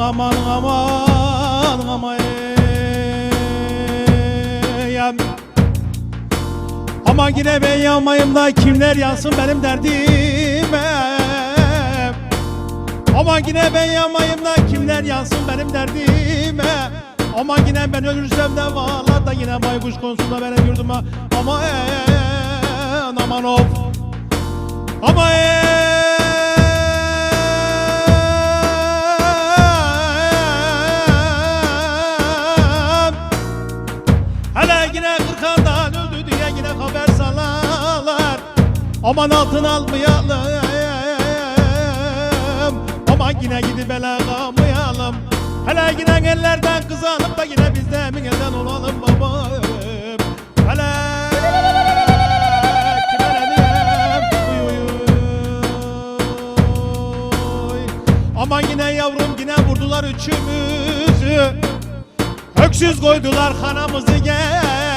Amanın amanın aman yan Ama yine ben yanmayayım da kimler yansın benim derdime. Ama yine ben yanmayayım da kimler yansın benim derdime. Ama yine ben ölürsem de valla da yine baykuş konusunda benim yurduma. Ama en aman of. Ama yine kırkandan öldü diye yine haber salarlar. Aman altın almayalım Aman yine gidip ele kalmayalım. Hele yine ellerden kız alıp da yine biz de emin elden olalım babam. Hele. Aman yine yavrum yine vurdular üçümüzü. Öksüz koydular kanamızı gel Gel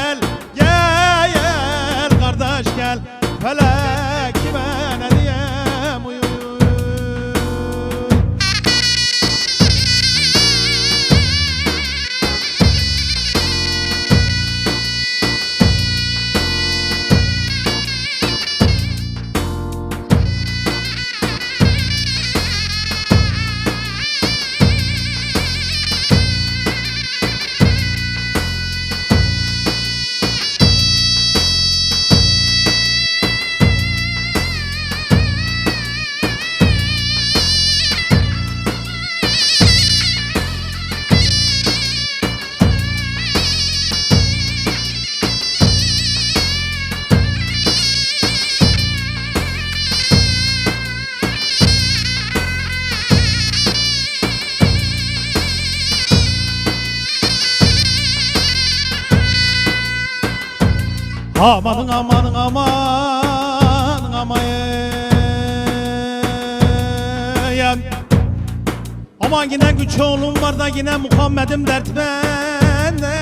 gel Amanın amanın amanın aman Aman yine güç oğlum var da yine Muhammed'im dert bende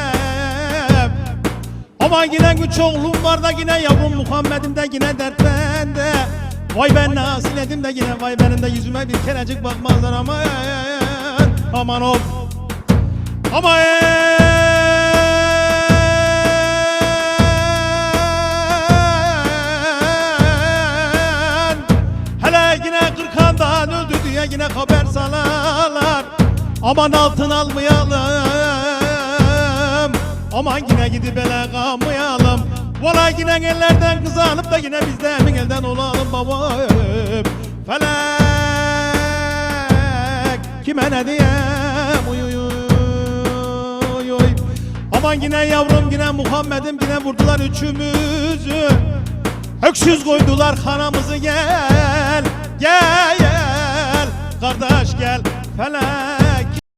Aman yine güç oğlum var da yine yavrum Muhammed'im de yine dert bende Vay ben nasıl edim de yine vay benim de yüzüme bir kerecik bakmazlar aman. Aman ol Aman yine haber salarlar. Aman altın almayalım. Aman yine gidip ele kalmayalım. Valla yine ellerden kız alıp da yine biz de emin elden olalım babam. Felek kime ne diyeyim? Uy uy Aman yine yavrum yine Muhammed'im yine vurdular üçümüzü. Öksüz koydular kanamızı gel Gel gel kardeş gel Felek